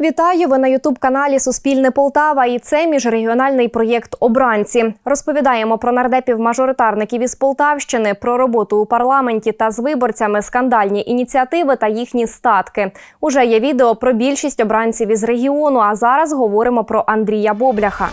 Вітаю! Ви на Ютуб-каналі Суспільне Полтава. І це міжрегіональний проєкт Обранці. Розповідаємо про нардепів-мажоритарників із Полтавщини, про роботу у парламенті та з виборцями, скандальні ініціативи та їхні статки. Уже є відео про більшість обранців із регіону. А зараз говоримо про Андрія Бобляха.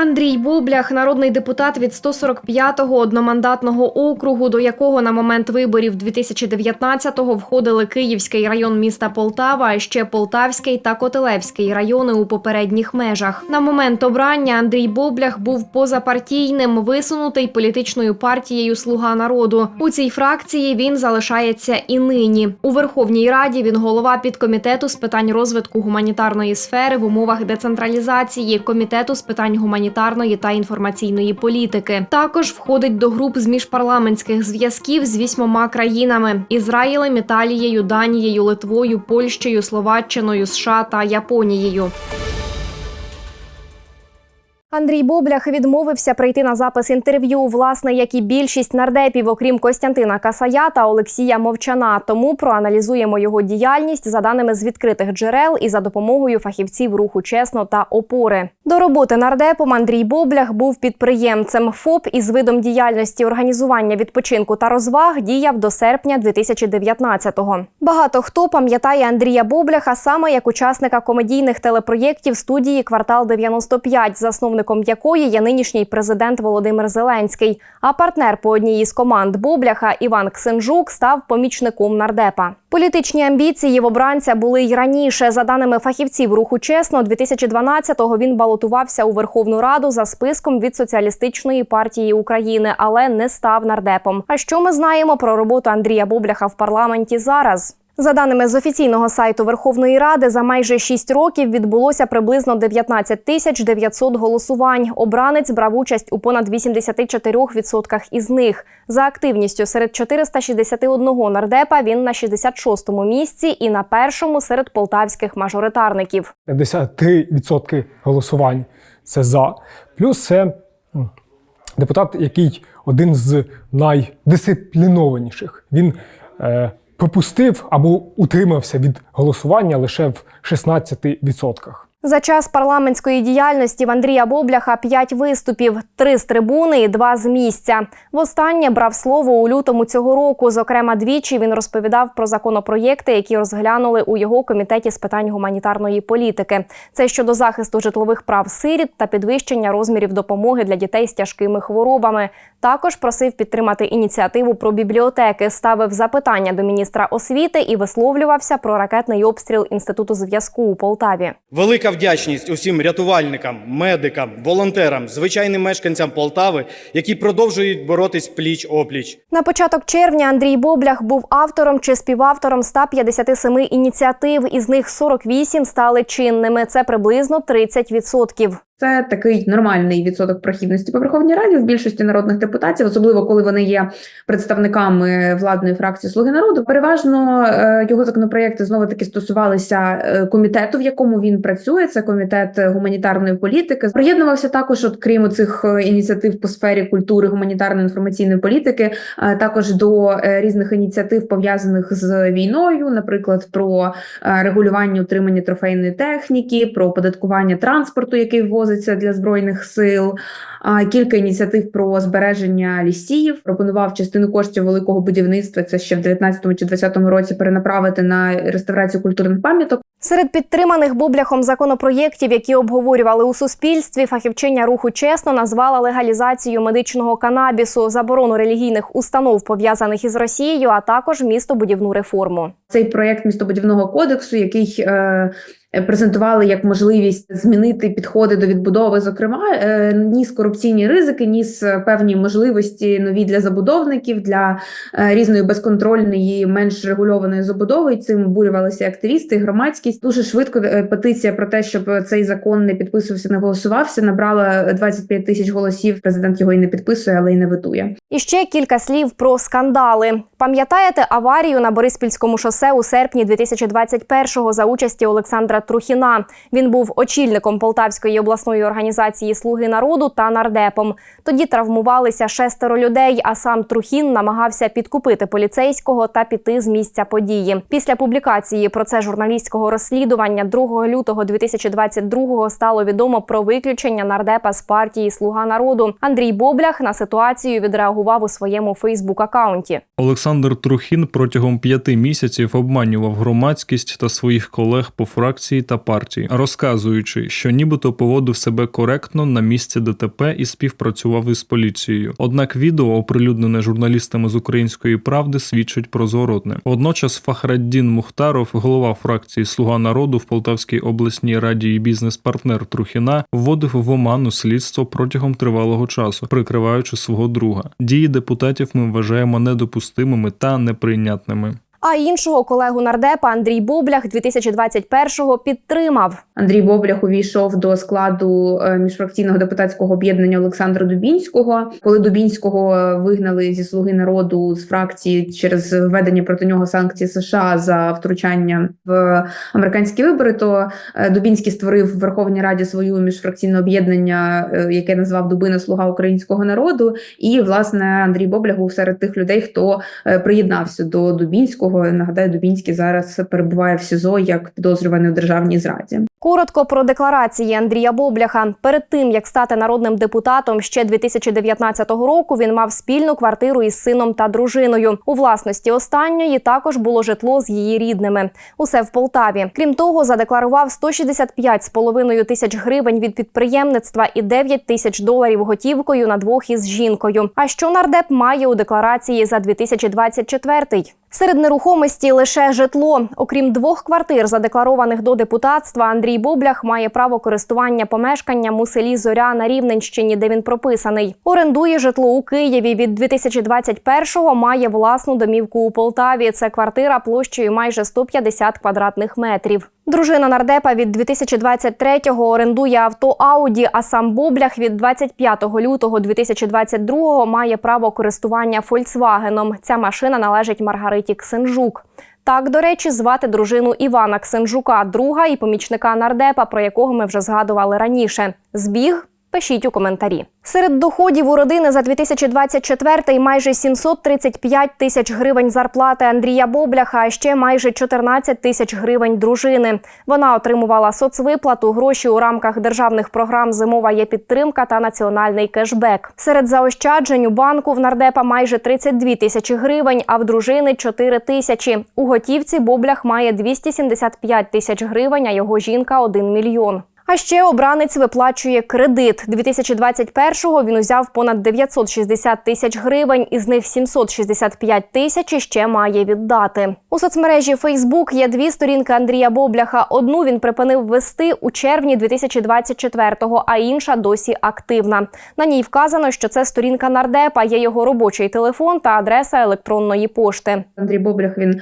Андрій Боблях, народний депутат від 145-го одномандатного округу, до якого на момент виборів 2019-го входили Київський район міста Полтава, а ще Полтавський та Котелевський райони у попередніх межах. На момент обрання Андрій Боблях був позапартійним, висунутий політичною партією Слуга народу. У цій фракції він залишається і нині. У Верховній Раді він голова підкомітету з питань розвитку гуманітарної сфери в умовах децентралізації, комітету з питань гуманітарної та інформаційної політики. Також входить до груп з міжпарламентських зв'язків з вісьмома країнами: Ізраїлем, Італією, Данією, Литвою, Польщею, Словаччиною, США та Японією. Андрій Боблях відмовився прийти на запис інтерв'ю, власне, як і більшість нардепів, окрім Костянтина Касая та Олексія Мовчана. Тому проаналізуємо його діяльність за даними з відкритих джерел і за допомогою фахівців руху чесно та опори. До роботи нардепом Андрій Боблях був підприємцем. ФОП із видом діяльності організування відпочинку та розваг діяв до серпня 2019-го. Багато хто пам'ятає Андрія Бобляха саме як учасника комедійних телепроєктів студії Квартал 95 засновником якої є нинішній президент Володимир Зеленський. А партнер по одній із команд Бобляха Іван Ксенжук став помічником нардепа. Політичні амбіції в обранця були й раніше. За даними фахівців руху чесно, 2012-го він балотувався у Верховну Раду за списком від соціалістичної партії України, але не став нардепом. А що ми знаємо про роботу Андрія Бобляха в парламенті зараз? За даними з офіційного сайту Верховної Ради, за майже 6 років відбулося приблизно 19 тисяч 900 голосувань. Обранець брав участь у понад 84% із них. За активністю серед 461 нардепа він на 66-му місці і на першому серед полтавських мажоритарників. 53% голосувань це за. Плюс це депутат, який один з найдисциплінованіших. Він е, пропустив або утримався від голосування лише в 16%. За час парламентської діяльності в Андрія Бобляха п'ять виступів: три з трибуни і два з місця. Востаннє брав слово у лютому цього року. Зокрема, двічі він розповідав про законопроєкти, які розглянули у його комітеті з питань гуманітарної політики. Це щодо захисту житлових прав сиріт та підвищення розмірів допомоги для дітей з тяжкими хворобами. Також просив підтримати ініціативу про бібліотеки, ставив запитання до міністра освіти і висловлювався про ракетний обстріл інституту зв'язку у Полтаві. Велика вдячність усім рятувальникам, медикам, волонтерам, звичайним мешканцям Полтави, які продовжують боротись пліч опліч. На початок червня Андрій Боблях був автором чи співавтором 157 ініціатив. Із них 48 стали чинними. Це приблизно 30%. Це такий нормальний відсоток прохідності по Верховній Раді в більшості народних депутатів, особливо коли вони є представниками владної фракції Слуги народу. Переважно е, його законопроекти знову таки стосувалися е, комітету, в якому він працює. Це комітет гуманітарної політики. Приєднувався також, от крім цих ініціатив по сфері культури, гуманітарної інформаційної політики, е, також до е, різних ініціатив пов'язаних з війною, наприклад, про е, регулювання утримання трофейної техніки, про оподаткування транспорту, який ввозиться для збройних сил. Кілька ініціатив про збереження лісів. Пропонував частину коштів великого будівництва. Це ще в 19 чи 20 році перенаправити на реставрацію культурних пам'яток. Серед підтриманих Бобляхом законопроєктів, які обговорювали у суспільстві, фахівчиня руху чесно назвала легалізацію медичного канабісу, заборону релігійних установ пов'язаних із Росією, а також містобудівну реформу. Цей проєкт містобудівного кодексу, який е, презентували як можливість змінити підходи до відбудови, зокрема, е, ніс корупційні ризики, ніс е, певні можливості нові для забудовників, для е, різної безконтрольної, менш регульованої забудови. І цим обурювалися активісти, громадськість. Дуже швидко е, петиція про те, щоб цей закон не підписувався, не голосувався. Набрала 25 тисяч голосів. Президент його і не підписує, але й не ветує. І ще кілька слів про скандали. Пам'ятаєте аварію на Бориспільському шосе у серпні 2021-го за участі Олександра Трухіна. Він був очільником Полтавської обласної організації Слуги народу та нардепом. Тоді травмувалися шестеро людей. А сам Трухін намагався підкупити поліцейського та піти з місця події. Після публікації про це журналістського розслідування 2 лютого 2022-го стало відомо про виключення нардепа з партії Слуга народу. Андрій Боблях на ситуацію відреагував у своєму Фейсбук-акаунті. Олександр Трухін протягом п'яти місяців обманював громадськість та своїх колег по фракції та партії, розказуючи, що нібито поводив себе коректно на місці ДТП і співпрацював із поліцією. Однак відео, оприлюднене журналістами з української правди, свідчить про зворотне. Водночас Фахраддін Мухтаров, голова фракції Слуга народу в Полтавській обласній раді і бізнес-партнер Трухіна, вводив в оману слідство протягом тривалого часу, прикриваючи свого друга. Дії депутатів ми вважаємо недопустимими та неприйнятними. А іншого колегу нардепа Андрій Боблях 2021-го підтримав. Андрій Боблях увійшов до складу е, міжфракційного депутатського об'єднання Олександра Дубінського. Коли Дубінського е, вигнали зі слуги народу з фракції через введення проти нього санкцій США за втручання в американські вибори, то е, Дубінський створив в Верховній Раді свою міжфракційне об'єднання, яке назвав Дубина Слуга українського народу. І власне Андрій Боблях був серед тих людей, хто приєднався до Дубінського. Нагадаю, Дубінський зараз перебуває в СІЗО як підозрюваний у державній зраді. Коротко про декларації Андрія Бобляха. Перед тим як стати народним депутатом ще 2019 року він мав спільну квартиру із сином та дружиною. У власності останньої також було житло з її рідними. Усе в Полтаві. Крім того, задекларував 165,5 тисяч гривень від підприємництва і 9 тисяч доларів готівкою на двох із жінкою. А що нардеп має у декларації за 2024? Серед нерухомості лише житло. Окрім двох квартир, задекларованих до депутатства, Андрій Боблях має право користування помешканням у селі Зоря на Рівненщині, де він прописаний. Орендує житло у Києві. Від 2021-го має власну домівку у Полтаві. Це квартира площею майже 150 квадратних метрів. Дружина нардепа від 2023-го орендує авто Ауді, а сам Боблях від 25 лютого 2022-го має право користування Фольксвагеном. Ця машина належить Маргариті Ксенжук. Так, до речі, звати дружину Івана Ксенжука, друга і помічника нардепа, про якого ми вже згадували раніше. Збіг? Пишіть у коментарі. Серед доходів у родини за 2024 майже 735 тисяч гривень зарплати Андрія Бобляха, а ще майже 14 тисяч гривень дружини. Вона отримувала соцвиплату, гроші у рамках державних програм Зимова є підтримка та національний кешбек. Серед заощаджень у банку в нардепа майже 32 тисячі гривень, а в дружини 4 тисячі. У готівці Боблях має 275 тисяч гривень, а його жінка 1 мільйон. А ще обранець виплачує кредит. 2021-го він узяв понад 960 тисяч гривень, із них 765 тисяч ще має віддати. У соцмережі Facebook є дві сторінки Андрія Бобляха. Одну він припинив вести у червні 2024-го, а інша досі активна. На ній вказано, що це сторінка нардепа, є його робочий телефон та адреса електронної пошти. Андрій Боблях він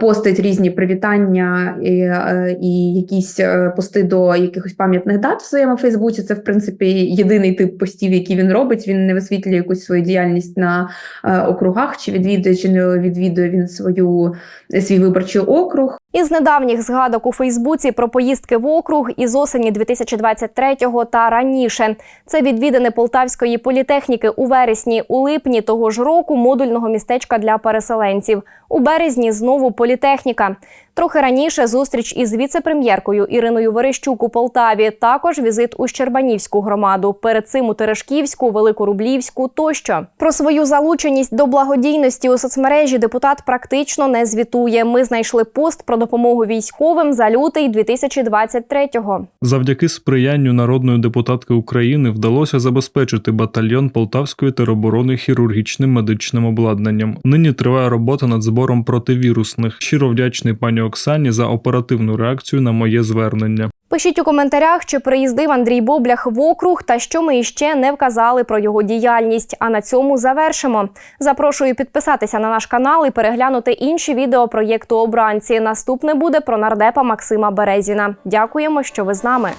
постить різні привітання і, е, і якісь е, пости до якихось пам'ятних дат в своєму Фейсбуці. Це в принципі єдиний тип постів, який він робить. Він не висвітлює якусь свою діяльність на е, округах, чи відвідує, чи не відвідує він свою свій виборчий округ. Із недавніх згадок у Фейсбуці про поїздки в округ із осені 2023-го та раніше. Це відвідини Полтавської політехніки у вересні, у липні того ж року модульного містечка для переселенців. У березні знову політехніка. Трохи раніше зустріч із віце-прем'єркою Іриною Верещук у Полтаві. Також візит у Щербанівську громаду. Перед цим у Терешківську, Великорублівську тощо. Про свою залученість до благодійності у соцмережі депутат практично не звітує. Ми знайшли пост про допомогу військовим за лютий 2023-го. Завдяки сприянню народної депутатки України вдалося забезпечити батальйон Полтавської тероборони хірургічним медичним обладнанням. Нині триває робота над збором противірусних. Щиро вдячний пані Оксані за оперативну реакцію на моє звернення. Пишіть у коментарях, чи приїздив Андрій Боблях в округ та що ми іще не вказали про його діяльність. А на цьому завершимо. Запрошую підписатися на наш канал і переглянути інші відео проєкту Обранці. Наступне буде про нардепа Максима Березіна. Дякуємо, що ви з нами.